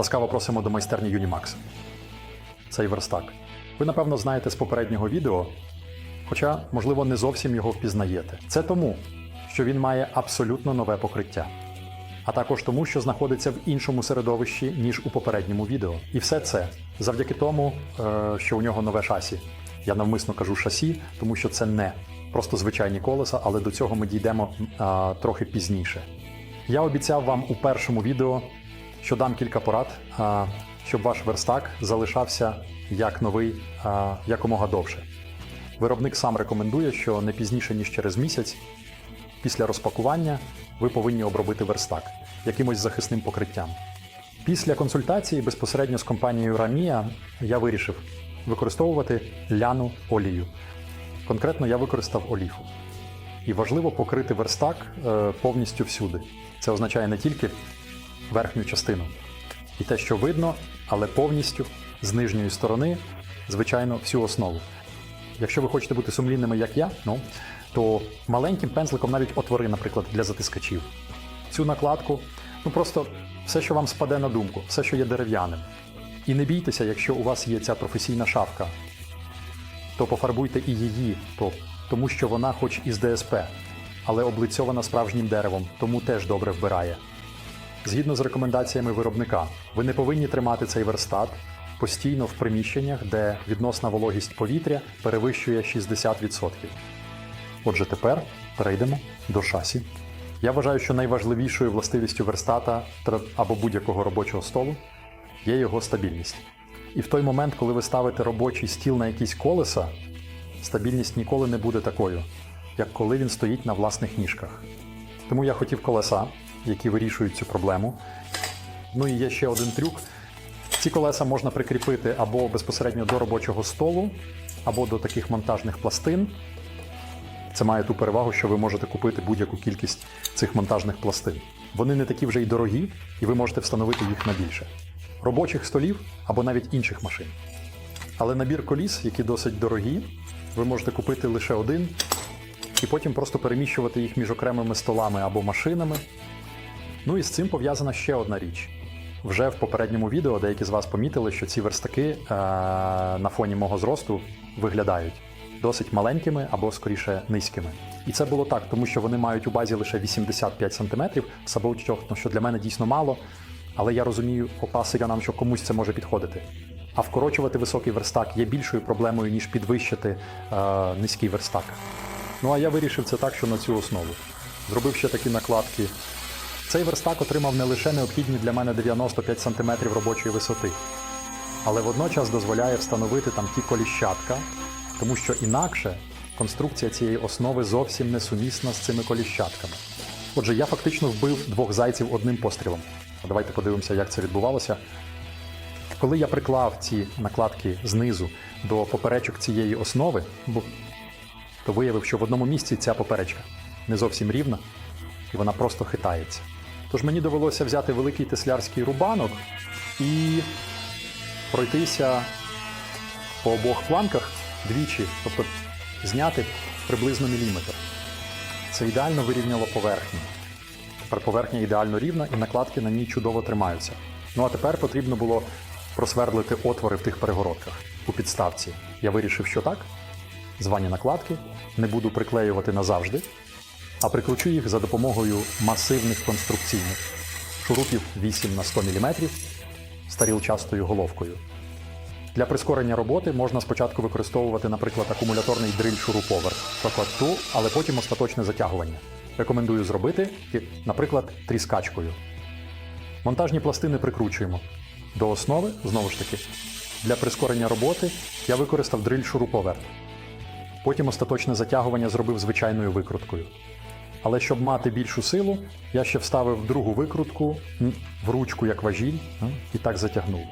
Ласкаво просимо до майстерні Unimax. Цей верстак. Ви, напевно, знаєте з попереднього відео, хоча, можливо, не зовсім його впізнаєте. Це тому, що він має абсолютно нове покриття, а також тому, що знаходиться в іншому середовищі, ніж у попередньому відео. І все це завдяки тому, е, що у нього нове шасі. Я навмисно кажу шасі, тому що це не просто звичайні колеса, але до цього ми дійдемо трохи пізніше. Я обіцяв вам у першому відео, що дам кілька порад, щоб ваш верстак залишався як новий якомога довше. Виробник сам рекомендує, що не пізніше ніж через місяць після розпакування ви повинні обробити верстак якимось захисним покриттям. Після консультації безпосередньо з компанією Рамія я вирішив використовувати ляну олію. Конкретно я використав оліфу. І важливо покрити верстак е, повністю всюди. Це означає не тільки верхню частину і те, що видно, але повністю з нижньої сторони, звичайно, всю основу. Якщо ви хочете бути сумлінними, як я, ну, то маленьким пензликом навіть отвори, наприклад, для затискачів. Цю накладку, ну просто все, що вам спаде на думку, все, що є дерев'яним. І не бійтеся, якщо у вас є ця професійна шапка, то пофарбуйте і її, то, тому що вона хоч із ДСП, але облицьована справжнім деревом, тому теж добре вбирає. Згідно з рекомендаціями виробника, ви не повинні тримати цей верстат постійно в приміщеннях, де відносна вологість повітря перевищує 60%. Отже, тепер перейдемо до шасі. Я вважаю, що найважливішою властивістю верстата або будь-якого робочого столу є його стабільність. І в той момент, коли ви ставите робочий стіл на якісь колеса, стабільність ніколи не буде такою, як коли він стоїть на власних ніжках. Тому я хотів колеса, які вирішують цю проблему. Ну і є ще один трюк. Ці колеса можна прикріпити або безпосередньо до робочого столу, або до таких монтажних пластин. Це має ту перевагу, що ви можете купити будь-яку кількість цих монтажних пластин. Вони не такі вже й дорогі, і ви можете встановити їх на більше. Робочих столів або навіть інших машин. Але набір коліс, які досить дорогі, ви можете купити лише один і потім просто переміщувати їх між окремими столами або машинами. Ну і з цим пов'язана ще одна річ. Вже в попередньому відео деякі з вас помітили, що ці верстаки е- на фоні мого зросту виглядають досить маленькими або скоріше низькими. І це було так, тому що вони мають у базі лише 85 см, сабочок, ну, що для мене дійсно мало, але я розумію по селянам, що комусь це може підходити. А вкорочувати високий верстак є більшою проблемою, ніж підвищити е, низький верстак. Ну а я вирішив це так, що на цю основу. Зробив ще такі накладки. Цей верстак отримав не лише необхідні для мене 95 см робочої висоти, але водночас дозволяє встановити там ті коліщатка, тому що інакше конструкція цієї основи зовсім не сумісна з цими коліщатками. Отже, я фактично вбив двох зайців одним пострілом. Давайте подивимося, як це відбувалося. Коли я приклав ці накладки знизу до поперечок цієї основи, то виявив, що в одному місці ця поперечка не зовсім рівна, і вона просто хитається. Тож мені довелося взяти великий теслярський рубанок і пройтися по обох планках двічі, тобто зняти приблизно міліметр. Це ідеально вирівняло поверхню. Тепер поверхня ідеально рівна і накладки на ній чудово тримаються. Ну а тепер потрібно було просвердлити отвори в тих перегородках у підставці. Я вирішив, що так. Звані накладки не буду приклеювати назавжди, а прикручу їх за допомогою масивних конструкційних шурупів 8 на 100 мм з тарілчастою головкою. Для прискорення роботи можна спочатку використовувати, наприклад, акумуляторний дриль шуруповерт, прокладку, але потім остаточне затягування. Рекомендую зробити, наприклад, тріскачкою. Монтажні пластини прикручуємо. До основи, знову ж таки, для прискорення роботи я використав дриль шуруповерт. Потім остаточне затягування зробив звичайною викруткою. Але щоб мати більшу силу, я ще вставив другу викрутку в ручку як важіль і так затягнув.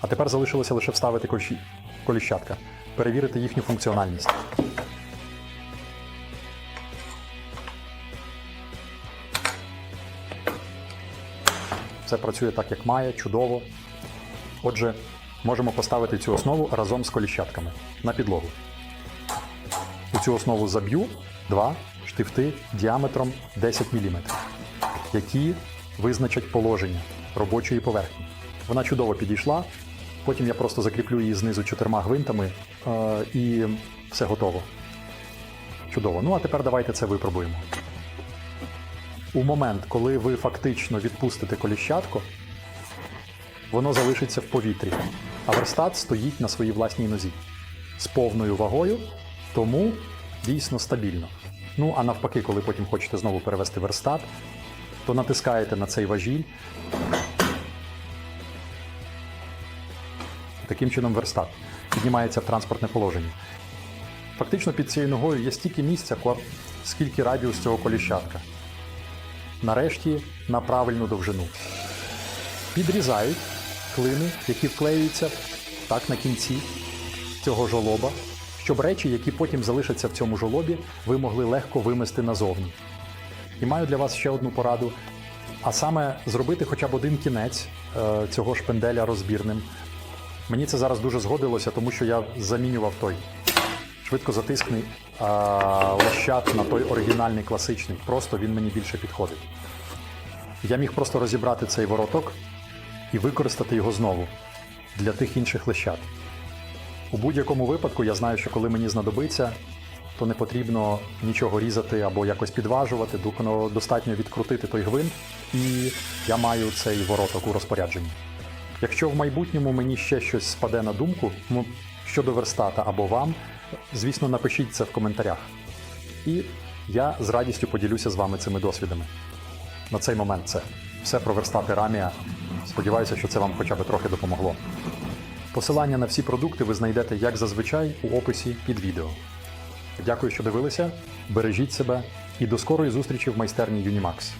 А тепер залишилося лише вставити коліщатка, перевірити їхню функціональність. Все працює так, як має, чудово. Отже, можемо поставити цю основу разом з коліщатками на підлогу. У цю основу заб'ю два штифти діаметром 10 мм, які визначать положення робочої поверхні. Вона чудово підійшла. Потім я просто закріплю її знизу чотирма гвинтами е, і все готово. Чудово. Ну а тепер давайте це випробуємо. У момент, коли ви фактично відпустите коліщатко, воно залишиться в повітрі, а верстат стоїть на своїй власній нозі з повною вагою, тому дійсно стабільно. Ну а навпаки, коли потім хочете знову перевести верстат, то натискаєте на цей важіль. Таким чином верстат піднімається в транспортне положення. Фактично під цією ногою є стільки місця, скільки радіус цього коліщатка. Нарешті на правильну довжину. Підрізають клини, які вклеюються так на кінці цього жолоба, щоб речі, які потім залишаться в цьому жолобі, ви могли легко вимести назовні. І маю для вас ще одну пораду. А саме зробити хоча б один кінець е, цього шпенделя розбірним. Мені це зараз дуже згодилося, тому що я замінював той. Швидко затискний а, лещат на той оригінальний класичний. Просто він мені більше підходить. Я міг просто розібрати цей вороток і використати його знову для тих інших лещат. У будь-якому випадку я знаю, що коли мені знадобиться, то не потрібно нічого різати або якось підважувати, дукно достатньо відкрутити той гвинт, і я маю цей вороток у розпорядженні. Якщо в майбутньому мені ще щось спаде на думку ну, щодо верстата або вам, звісно, напишіть це в коментарях. І я з радістю поділюся з вами цими досвідами. На цей момент це все про верстати рамія. Сподіваюся, що це вам хоча б трохи допомогло. Посилання на всі продукти ви знайдете, як зазвичай, у описі під відео. Дякую, що дивилися. Бережіть себе і до скорої зустрічі в майстерні Unimax.